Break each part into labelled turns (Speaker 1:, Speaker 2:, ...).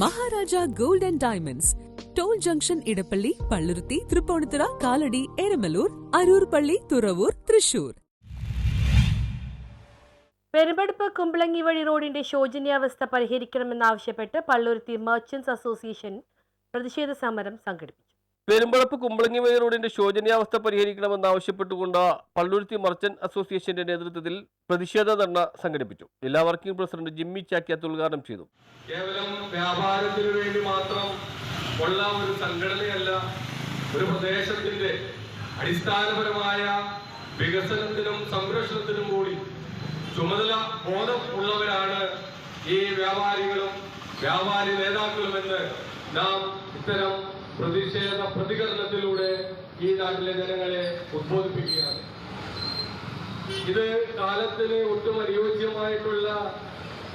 Speaker 1: Maharaja gold and diamonds. Toll junction Edappally Palluruthy Tripunithura Kalady Eramalloor Aroor Palli Thuravoor Thrissur.
Speaker 2: Perumbadappu Kumbalangi വഴി റോഡിന്റെ ശോചനീയാവസ്ഥ പരിഹരിക്കണമെന്നാവശ്യപ്പെട്ട് Palluruthy merchants association പ്രതിഷേധ സമരം സംഘടിപ്പിച്ചു.
Speaker 3: പെരുമ്പളപ്പ് കുമ്പളങ്ങി വഴി റോഡിന്റെ ശോചനീയാവസ്ഥ പരിഹരിക്കണമെന്നാവശ്യപ്പെട്ടുകൊണ്ട് പള്ളുരുത്തി മർച്ചന്റ് അസോസിയേഷന്റെ നേതൃത്വത്തിൽ പ്രതിഷേധ ധർണ സംഘടിപ്പിച്ചു. ജില്ലാ വർക്കിംഗ് പ്രസിഡന്റ് ജിമ്മി ചാക്യാത്ത് ഉദ്ഘാടനം ചെയ്തു.
Speaker 4: കേവലം വ്യാപാരത്തിനു വേണ്ടി മാത്രം ഉള്ള ഒരു സംഘടനയല്ല ഒരു പ്രദേശത്തിന്റെ അടിസ്ഥാനപരമായ വികസനത്തിനും സംരക്ഷണത്തിനും കൂടി ചുമതല ബോധം ഉള്ളവരാണ് ഈ വ്യാപാരികളും വ്യാപാരി നേതാക്കളുമെന്ന് നാം ഇത്തരം പ്രതിഷേധ പ്രതികരണത്തിലൂടെ ഈ നാട്ടിലെ ജനങ്ങളെ ഉദ്ബോധിപ്പിക്കുകയാണ്. ഇത് കാലത്തിന് ഒട്ടും അനുയോജ്യമായിട്ടുള്ള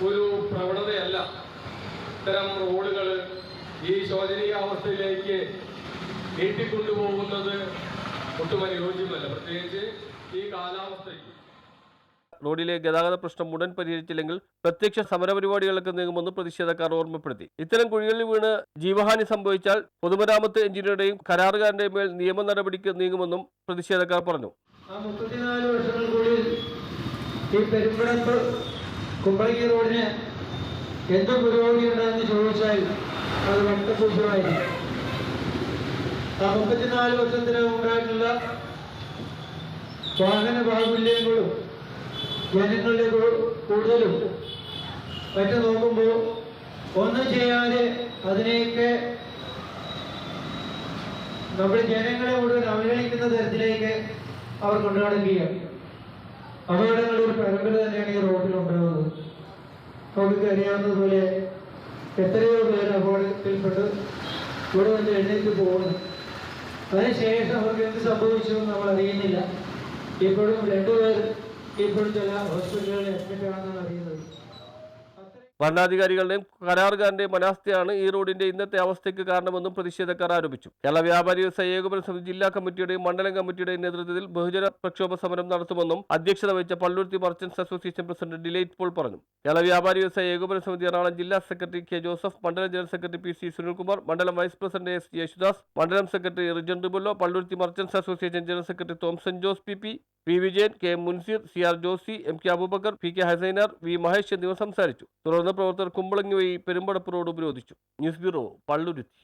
Speaker 4: ഒരു പ്രവണതയല്ല. ഇത്തരം റോഡുകൾ ഈ ശോചനീയ അവസ്ഥയിലേക്ക് നീട്ടിക്കൊണ്ടുപോകുന്നത് ഒട്ടും അനുയോജ്യമല്ല. പ്രത്യേകിച്ച് ഈ കാലാവസ്ഥയ്ക്ക്.
Speaker 3: റോഡിലെ ഗതാഗത പ്രശ്നം ഉടൻ പരിഹരിച്ചില്ലെങ്കിൽ പ്രത്യക്ഷ സമരപരിപാടികൾക്ക് നീങ്ങുമെന്ന് പ്രതിഷേധക്കാർ ഓർമ്മപ്പെടുത്തി. ഇത്തരം കുഴികളിൽ വീണ് ജീവഹാനി സംഭവിച്ചാൽ പൊതുമരാമത്ത് എഞ്ചിനീയറുടെയും കരാറുകാരന്റെയും മേൽ നിയമ നടപടിക്ക് നീങ്ങുമെന്നും പ്രതിഷേധക്കാർ പറഞ്ഞു.
Speaker 5: ഈ എന്ത് പുരോഗതി ഉണ്ടെന്ന് ചോദിച്ചാൽ അത് വട്ടപൂജ്യമായിരിക്കും ആ മുപ്പത്തിനാല് വർഷത്തിനകം ഉണ്ടായിട്ടുള്ള വാഹന ബാഹുല്യങ്ങളും ജനങ്ങളുടെ കൂടുതലും. പറ്റി നോക്കുമ്പോൾ ഒന്നും ചെയ്യാതെ അതിനെയൊക്കെ നമ്മുടെ ജനങ്ങളെ മുഴുവൻ അവഗണിക്കുന്ന തരത്തിലേക്ക് അവർ കൊണ്ടുനടക്കുകയാണ്. അപകടങ്ങളുടെ ഒരു പരമ്പര തന്നെയാണ് ഈ റോഡിൽ ഉണ്ടാകുന്നത് നമുക്ക് അറിയാവുന്നതുപോലെ എത്രയോ പേർ അപകടത്തിൽപ്പെട്ട് ഇവിടെ വന്ന് എഴുന്നേറ്റ് പോകുന്നു. അതിനുശേഷം അവർക്ക് എന്ത് സംഭവിച്ചു നമ്മൾ അറിയുന്നില്ല. ഇപ്പോഴും രണ്ടുപേർ ഇപ്പോഴും ചില ഹോസ്പിറ്റലുകളിൽ അഡ്മിറ്റ് ആണെന്നാണ് അറിയുന്നത് അത്രയും
Speaker 3: ഭരണാധികാരികളുടെയും കരാറുകാരന്റെയും അനാസ്ഥയാണ് ഈ റോഡിന്റെ ഇന്നത്തെ അവസ്ഥയ്ക്ക് കാരണമെന്നും പ്രതിഷേധക്കാർ ആരോപിച്ചു. കേരള വ്യാപാരി വ്യവസായ ഏകോപന സമിതി ജില്ലാ കമ്മിറ്റിയുടെയും മണ്ഡലം കമ്മിറ്റിയുടെയും നേതൃത്വത്തിൽ ബഹുജന പ്രക്ഷോഭ സമരം നടത്തുമെന്നും അധ്യക്ഷത വഹിച്ച Palluruthy merchants association president Delight Paul പറഞ്ഞു. കേരള വ്യാപാരി വ്യവസായ ഏകോപന സമിതി എറണാകുളം ജില്ലാ സെക്രട്ടറി കെ ജോസഫ് മണ്ഡലം general secretary P C Sunilkumar മണ്ഡലം വൈസ് പ്രസിഡന്റ് എസ് യേശുദാസ് മണ്ഡലം secretary Rijan റിബുല്ലോ Palluruthy merchants association general secretary Thomson Jose P P P Vijayan K Munsir C R Josy M K Aboobacker P K Hasainar V Mahesh എന്നിവർ സംസാരിച്ചു. തുടർന്ന് പ്രവർത്തകർ കുമ്പളങ്ങി വഴി Perumbadappu road ഉപരോധിച്ചു. News bureau Palluruthy.